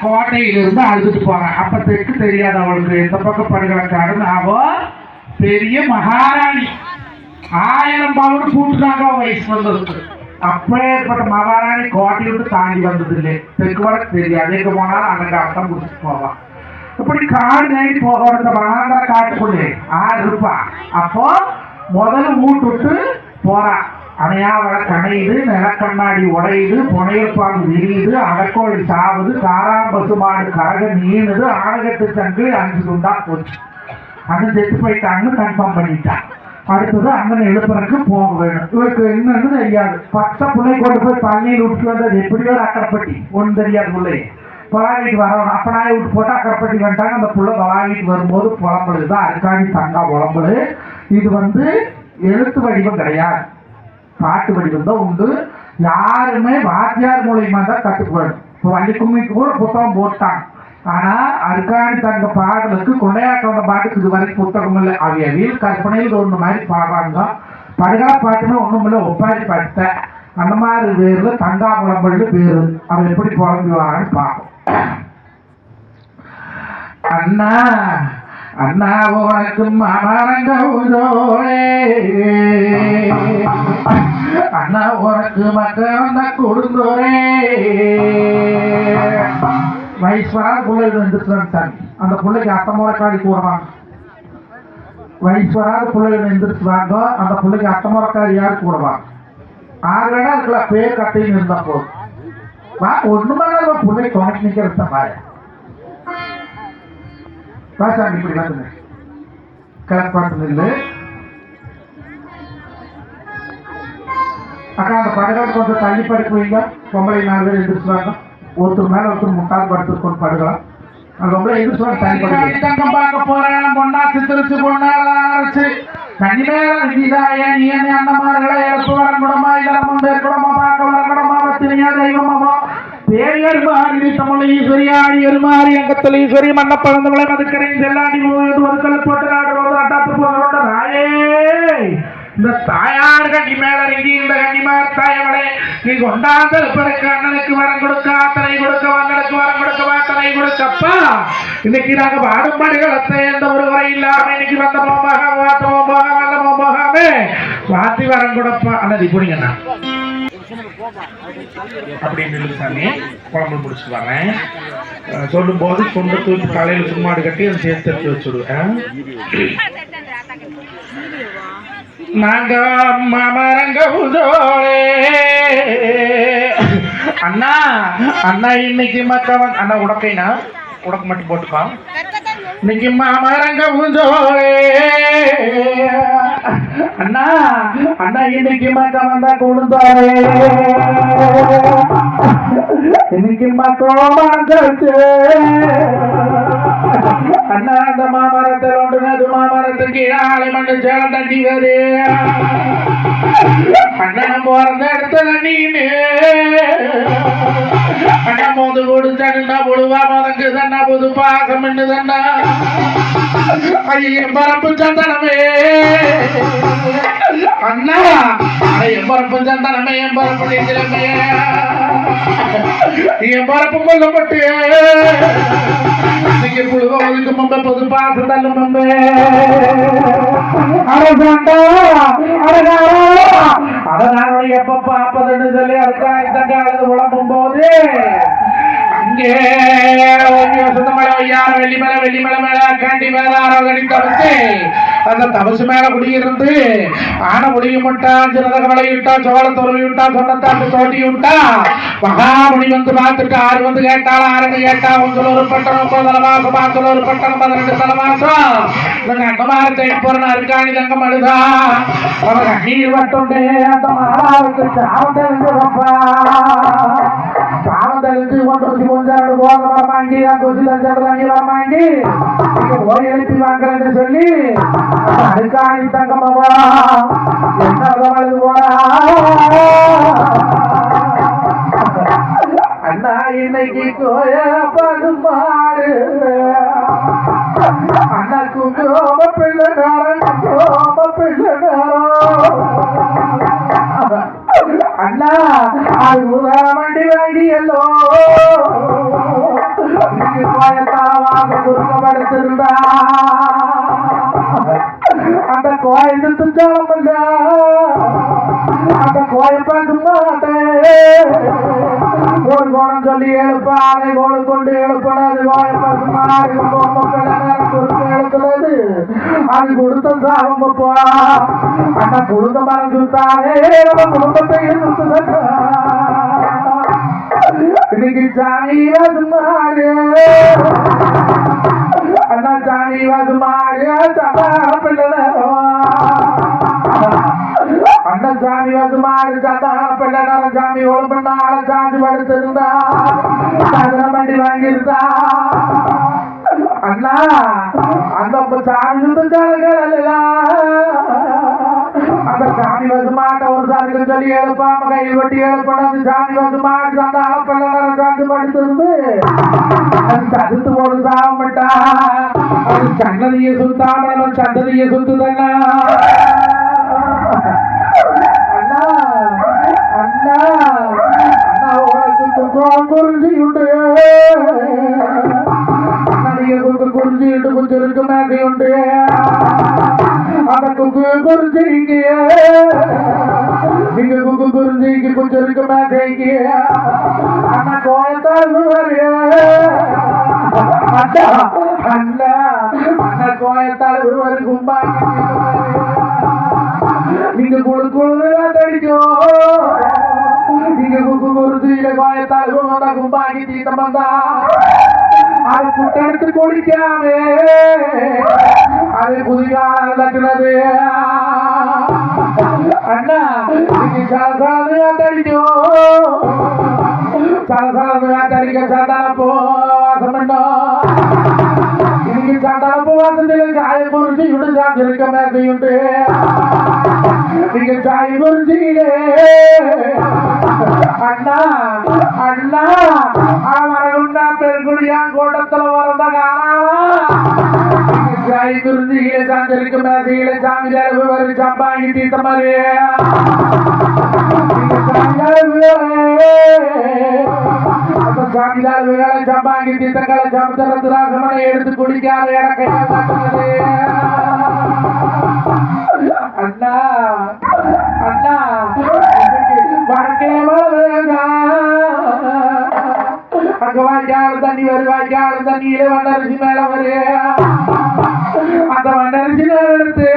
கோட்டையிலிருந்து அழுதுட்டு போவாங்க அப்ப தெற்கு தெரியாது அவளுக்கு. எந்த பக்கம் படுகிறக்காருன்னு அவ பெரிய மகாராணி. ஆயிரம் பவுன் கூட்டுனாங்க அவ வயசு வந்ததுக்கு அப்பேற்பட்ட மகாராணி கோட்டையிலிருந்து தாண்டி வந்தது இல்லை தெற்கு வடக்கு தெரியாது. எங்க போனாலும் அங்கே அர்த்தம் குடிச்சிட்டு போவான் இப்படி காடு நேடி போக இந்த காட்டுக்குள்ளே. ஆறு இருப்பா. அப்போ முதல்ல மூட்டு விட்டு போறான் அணையாவள கணையுது நிலக்கண்ணாடி உடையுது புனையப்பாம்பு விரியுது அடக்கோழி சாவுது காராம் மாடு கரக நீனுது ஆழகத்து சங்கு அஞ்சு துண்டா போச்சு. அது செத்து போயிட்டாங்கன்னு கன்ஃபார்ம் பண்ணிட்டான். அடுத்தது அண்ணன் எழுப்புறதுக்கு போக வேணும். இவருக்கு என்னன்னு தெரியாது. பத்த பிள்ளை கொண்டு போய் பள்ளியில் விட்டு வந்தது எப்படியோ அக்கறைப்பட்டி ஒன்றும் தெரியாது பிள்ளை பலாவிட்டு வரணும் அப்ப விட்டு போட்டு அக்கறைப்பட்டி வந்துட்டாங்க. அந்த புள்ள பலாவிட்டு வரும்போது புலம்புது. தான் அதுக்காண்டி தங்கா புலம்புது. இது வந்து எழுத்து வடிவம் கிடையாது. பாட்டு வடிவம் தான் உண்டு. யாருமே வாத்தியார் மூலியமா தான் கற்றுக்கணும் இப்போ வள்ளிக்கும்மிக்கு கூட புத்தகம் போட்டாங்க ஆனா அருக்காணி தங்க பாடலுக்கு கொண்டையாக்கவன பாட்டுக்கு இது வரைக்கும் புத்தகம் இல்லை. அவையவில் கற்பனையில் ஒன்று மாதிரி பாடுறாங்க. படுகா பாட்டுமே ஒன்றும் இல்லை. ஒப்பாரி பாட்ட அந்த மாதிரி பேரில் தங்கா புலம்பல்னு பேரு. அவன் எப்படி புலம்பி பார்ப்போம். அண்ணா அண்ணா உனக்கும் மமரங்க உதோரே அண்ணா உனக்கு மக்கள் கொடுந்தோரே வயசுவரா பிள்ளை எந்திரிச்சுட்டாங்க அந்த பிள்ளைக்கு அத்தமுறை காடி கூறுவாங்க வயசுவராத பிள்ளைகள் எந்திரிச்சுவாங்க அந்த பிள்ளைக்கு அத்தமுறைக்காரி யார் கூடுவான் ஆறு இருக்கலாம் பேர் கட்டையும் இருந்தா போதும் ஒண்ணுமே பிள்ளை துணைக்கு நிக்கிறது மாதிரி. பாசாமி இப்படி வந்துங்க கிளப்பாட்டு நெல்லு அக்கா அந்த படகாட்டு கொஞ்சம் தள்ளி படுக்க பொம்பளை நாலு பேர் எந்திரிச்சுவாங்க. ஒருத்தர் மேல ஒருத்தர் முட்டாள் படுத்துருக்கோம் படுகலாம். ரொம்ப எந்திரிச்சுவாங்க தள்ளி படுக்க தங்கம் பார்க்க போறேன் பொண்ணா தனி மேல விதிதாய நீ அண்ணமார்களை எழுப்பு வரங்குடமா இளம் முண்டே குடமா பார்க்க வரங்குடமா தெய்வமாவோ பேரியர் மாறி தமிழ் ஈஸ்வரி ஆடியர் மாறி ஈஸ்வரி மன்ன பழந்தவளை மதுக்கரை செல்லாடி மூவது போட்டு நாடுவது அட்டாத்து போகிறோட ராயே இந்த தாயார் கண்ணி மேல இறங்கி இந்த கன்னிமார் தாயவளே நீ கொண்டாந்த பிறகு அண்ணனுக்கு வரம் கொடுக்க ஆத்தனை கொடுக்க வங்களுக்கு வரம் கொடுக்க வாத்தனை கொடுக்கப்பா இன்னைக்கு நாங்க பாடும் பாடுகளத்தை எந்த ஒரு குறை இல்லாம இன்னைக்கு வந்த மோமாக வாத்த மோமாக வந்த மோமாகவே வாத்தி வரம் கொடுப்பா இப்படிங்கண்ணா அப்படின்னு சாமி. குழம்பு முடிச்சுட்டு சொல்லும் போது சொந்த தூக்கி தலையில சும்மாடு கட்டி அதை சேர்த்து எடுத்து வச்சுடுவேன். நாங்க மரங்க அண்ணா அண்ணா இன்னைக்கு மக்கவன் அண்ணா உடக்கைனா உடக்கு மட்டும் போட்டுப்பான் இன்னைக்கு மாமரங்க உதோளே அண்ணா அண்ணா இன்னைக்கு மக்கவன் வந்தா கொடுத்தாரே இன்னைக்கு மக்கோமரம் அண்ணா அந்த மாமரத்தில் ஒன்றுனது மாமரத்துக்கு ஆளை மண்ணு சேலம் தண்ணி வரு அண்ணன் பிறந்த இடத்துல நீனு. அண்ணன் போது கொடுத்தா பொழுவா மதங்கு தண்ணா புது பாசம் என்று தண்ணா பரப்பு சந்தனமே. அண்ணா என் பரப்பு சந்தனமே என் பரப்பு நெஞ்சிலமே. என் பரப்பு கொல்லப்பட்டு. இன்னைக்கு புழுவோதுக்கு முன்பு பொது பாசம் தள்ளும் முன்பு. அரசாண்டா அரசாண்டா. அதனால எப்ப பாப்பதுன்னு சொல்லி அதுக்கா இந்த காலத்து உழம்பும் போது அங்கே சுத்தமலை ஐயாறு வெள்ளிமலை வெள்ளிமலை மேல காண்டி மேல ஆரோகணி தவிர்த்து அந்த தவசு மேல குடியிருந்து ஆன முடிய முட்டான் சிறதக விளையிட்டா சோழ துறவி விட்டா சொன்னத்தாண்டு தோட்டி விட்டா மகாமுனி வந்து பார்த்துட்டு ஆறு வந்து கேட்டாள் ஆறுன்னு கேட்டா உங்கள் ஒரு பட்டணம் ஒன்பது மாசம் மாசம் ஒரு பட்டணம் பதினெட்டு தலை மாசம். அங்கமாரத்தை போறன அருக்காணி தங்கம் அழுதா. அவன் கண்ணீர் வட்டுண்டே அந்த மகாவுக்கு சாவம் தெரிஞ்சப்பா சாவம் தெரிஞ்சு கொண்டு வாங்கி அந்த கொசி வாங்கி வர எழுப்பி வாங்குறேன்னு சொல்லி என்ன அழுது போறா அண்ணா இன்னைக்கு கோய படுமாறு அண்ணா அது சொல்லி கோணம் சொல்லி எழுப்பாறை கொண்டு எழுப்படாது கோயில் அது கொடுத்த சாபம் போ அந்த குடும்ப மரம் நம்ம குடும்பத்தை சுத்துதா இன்னைக்கு சாமி மாறு அண்ணா சாமி மாறு பிள்ளை சாமி வந்து மாறு சந்தான பிள்ளை சாமி ஒழுங்கு சாமி படுத்திருந்தா சந்தனம் வண்டி வாங்கியிருந்தா. அண்ணா அந்த சாமி சுத்தம் அந்த சாமி வந்து மாட்ட ஒரு சாமிக்கு சொல்லி எழுப்பாம கை வெட்டி எழுப்படாது சாமி வந்து மாட்டு அந்த அளப்பள்ள சாமி படுத்திருந்து அது தகுத்து போடு சாமட்டா அது சன்னதியை சுத்தாமல் நம்ம சுத்துதண்ணா அண்ணா அண்ணா அண்ணா உனக்கு துக்கம் குறிஞ்சியுண்டு அண்ணனுக்கு குக்கு குறிஞ்சிட்டு கொஞ்சம் இருக்கு மேதையுண்டு அந்த குக்கு குறிஞ்சிங்க நீங்க குக்கு குறிஞ்சிக்கு கொஞ்சம் இருக்கு மேதைங்க அண்ணா கோயத்தால் அண்ணா அண்ணா கோயத்தால் ஒருவர் கும்பாங்க நீங்க குழு குழு அடிக்கும் நீங்க குக்கு குருதியில காயத்தால் வந்தா கும்பாகி தீட்டம் வந்தா அது குட்டெடுத்து குடிக்காமே அது புதிகால தட்டுறது அண்ணா நீங்க சலசலந்து அடிக்கும் சலசலந்து அடிக்க சந்தான போ வாசம் பண்ணோம் இன்னைக்கு சந்தான வாசத்தில் காய பொறிச்சு இடு சாந்திருக்க மேசையுண்டு நீங்க காய் பொறிச்சிங்களே அண்ணா அண்ணா அவரகுண்டா பெருங்குடியா கோட்டத்துல வரந்த காணாவா நீங்க காய் பொறிச்சிங்களே சாந்திருக்க மேசையில சம்பாங்கி தீர்த்த மாதிரி சாமிதார் வேலை சம்பாங்கி தீர்த்தங்களை சமுத்திரத்துராசமனை எடுத்து குடிக்காத அண்ணா அண்ணா அங்க வாய்க்கால் தண்ணி வரு வாய்க்கால் தண்ணியில வண்டரிசி மேல வரு அந்த வண்டரிசி மேல எடுத்து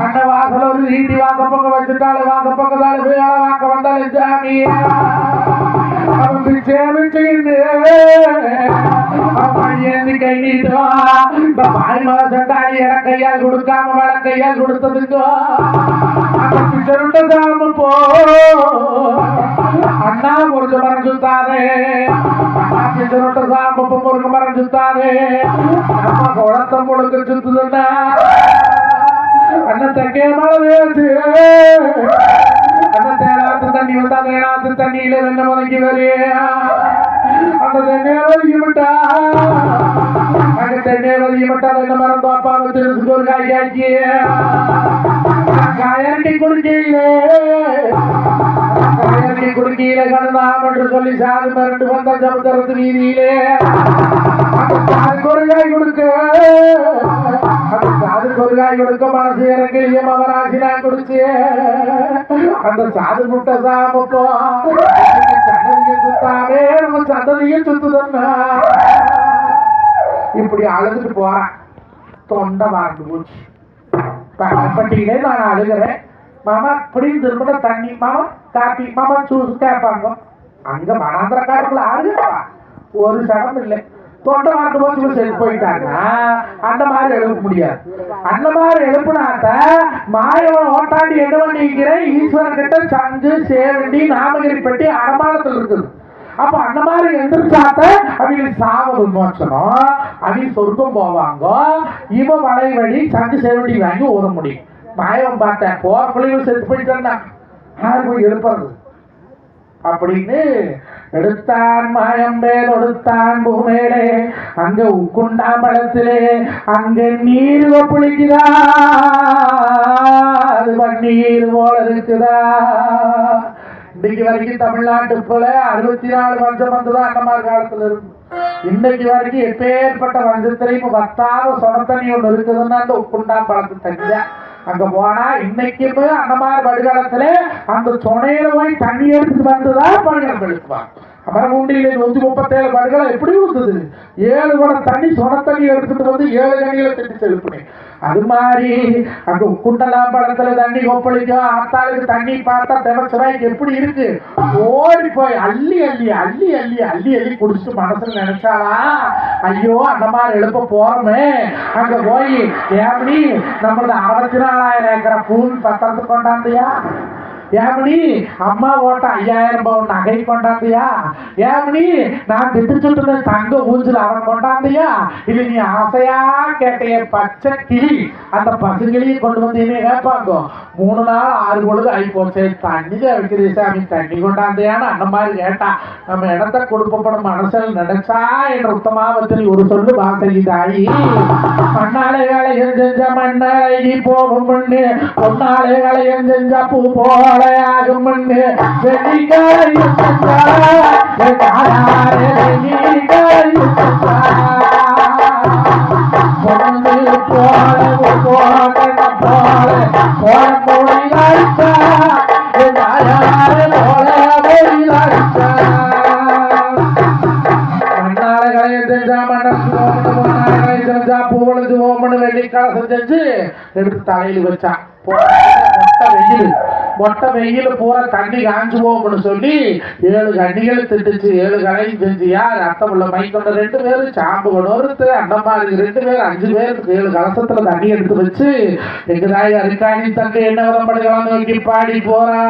அந்த வாசல் ஒரு நீட்டி வாச பக்கம் வச்சுட்டாலும் வாச பக்கத்தாலும் வேலை வாக்க வந்தாலும் சாமி அவன் பிச்சேமிச்சுக்கிட்டு அவன் கை நீட்டோ இந்த பாய் மாசத்தாடி இட கொடுக்காம வள கொடுத்ததுக்கோ அந்த பிச்சருண்ட சாமி போ அண்ணா முருக மரம் சுத்தாதே அண்ணா பிச்சருண்ட சாமி முருக மரம் சுத்தாதே நம்ம குளத்தை முழுக்க சுத்துதுன்னா அண்ணன் தக்கே மழை வேச்சு அந்த தேனாத்து தண்ணி வந்தா தேனாத்து தண்ணியில வெண்ண முதங்கி வரே அந்த தென்னையை ஒதுக்கி விட்டா அந்த தென்னையை ஒதுக்கி விட்டா என்ன மரம் பாப்பாங்க திருச்சு ஒரு காய்க்காக்கி காயரட்டி குடிக்கையிலே என்று சொல்லி சாது மரண்டு வந்த சமுத்திரத்து வீதியிலே. கொடுக்க. அந்த சாதுக்கு கொடுக்க மனசு இறங்கி மகராசி நான் அந்த சாது முட்டை சாமப்போ. சுத்தாமே நம்ம சந்ததியை சுத்துதன்னா இப்படி அழுதுட்டு போறேன். தொண்டை மாறந்து போச்சு. பட்டியலே நான் அழுகிறேன். மாமா இப்படின்னு திரும்ப தண்ணி மாமா காப்பி மாமா சூஸ் கேட்பாங்க அங்க மனாந்திர காட்டுக்குள்ள அழுகிறா ஒரு சடம் இல்லை. தொண்டை மாட்டு போச்சு சரி போயிட்டாங்கன்னா அந்த மாதிரி எழுப்ப முடியாது. அந்த மாதிரி எழுப்புனாத்த மாயவன் ஓட்டாண்டி என்ன பண்ணிக்கிறேன் ஈஸ்வரன் கிட்ட சங்கு சேவண்டி நாமகிரி பெட்டி அடமானத்தில் இருக்குது. அப்ப அந்த மாதிரி எந்திரிச்சாத்த அவங்க சாவ விமோச்சனம் அவங்க சொர்க்கம் போவாங்க இவன் மலை வழி சங்கு சேவண்டி வாங்கி ஓத முடியும். மாயவன் பார்த்தேன். போறக்குள்ளேயும் செத்து போயிட்டேன்னா யாரு போய் எழுப்புறது? அப்படின்னு எடுத்தான் மாயம்பே கொடுத்தான் பூமேலே அங்க உக்குண்டாம்பழத்திலே அங்க நீர் ஒப்புளிக்குதா? அது பன்னீர் போல இருக்குதா? இன்னைக்கு வரைக்கும் தமிழ்நாட்டு போல அறுபத்தி நாலு வருஷம் வந்துதான் அண்ணமார் காலத்துல இருந்து. இன்னைக்கு வரைக்கும் எப்பேற்பட்ட வஞ்சத்திலையும் வத்தாத சொன தண்ணி ஒண்ணு இருக்குதுன்னா அந்த உப்புண்டாம்பழத்து தண்ணி தான் அங்க போனா இன்னைக்குமே அண்ணமார் வடிகாலத்துல அந்த துணையில போய் தண்ணி எடுத்து வந்துதான் படுகள் வெளுக்குவாங்க அப்புறம் நூத்தி முப்பத்தேழு படுகளை எப்படி இருந்தது ஏழு குடம் தண்ணி சொன தண்ணி எடுத்துட்டு வந்து ஏழு கணிகளை தண்ணி செலுப்பினேன் அது மாதிரி அங்க படத்துல தண்ணி கொப்பளிக்கும். ஆத்தாளுக்கு தண்ணி பார்த்தா தெவச்சிராய்க்கு எப்படி இருக்கு? ஓடி போய் அள்ளி அள்ளி அள்ளி அள்ளி அள்ளி அள்ளி குடிச்சு மனசுல நினைச்சாளா? ஐயோ அந்த மாதிரி எழுப்ப போறோமே. அங்க போய் ஏமணி நம்மளது அறுபத்தி நாலாயிரம் ஏக்கரை பூமி பத்திரத்து கொண்டாந்தியா? ஏமணி அம்மா ஓட்ட ஐயாயிரம் பவுன் நகை கொண்டாந்தியா? ஏமணி நான் திட்டு சுட்டுன தங்க ஊஞ்சல் அவன் கொண்டாந்தியா? இது நீ ஆசையா கேட்டைய பச்சை கிளி. அந்த பசுங்களையும் கொண்டு வந்து என்ன கேட்பாங்க மூணு நாள் ஆறு பொழுது ஆகி போச்சு. தண்ணி வைக்கிறீ சாமி தண்ணி கொண்டாந்தியான்னு அந்த மாதிரி கேட்டா. நம்ம இடத்த கொடுக்கப்படும் மனசில் நினைச்சா என்ற உத்தமாவத்தில் ஒரு சொல்லு வாசகி தாயி மண்ணாலே வேலையும் செஞ்ச மண்ணாலை போகும் பொண்ணு பொன்னாலே வேலையும் செஞ்சா பூ போல ஆகும் மண்ணு வெள்ளிக்காலையும் செஞ்சா என் தாயாரே வெள்ளிக்காலையும் செஞ்சா பொண்ணு போல போல போல போல மொழிலாய்ச்சா என் தாயாரே போல மொழிலாய்ச்சா மண்ணால கலையை செஞ்சா மண்ணத்து ஓமனு பொண்ணால கலையை செஞ்சா பூவழுது ஓமனு வெள்ளி கலசம் செஞ்சு எடுத்து தலையில் வச்சா மொட்டை வெயில் மொட்டை வெயில் பூரா தண்ணி காஞ்சு போகும்னு சொல்லி ஏழு கண்ணிகள் திட்டுச்சு ஏழு கடையும் செஞ்சியா யார்? உள்ள மை கொண்ட ரெண்டு பேரும் சாம்பு கொண்டு அண்ணம்மா இருக்கு ரெண்டு பேர் அஞ்சு பேர் ஏழு கலசத்துல தண்ணி எடுத்து வச்சு எங்க தாய் அருக்காணி தங்க என்ன விதப்படுகலாம் நோக்கி பாடி போறா?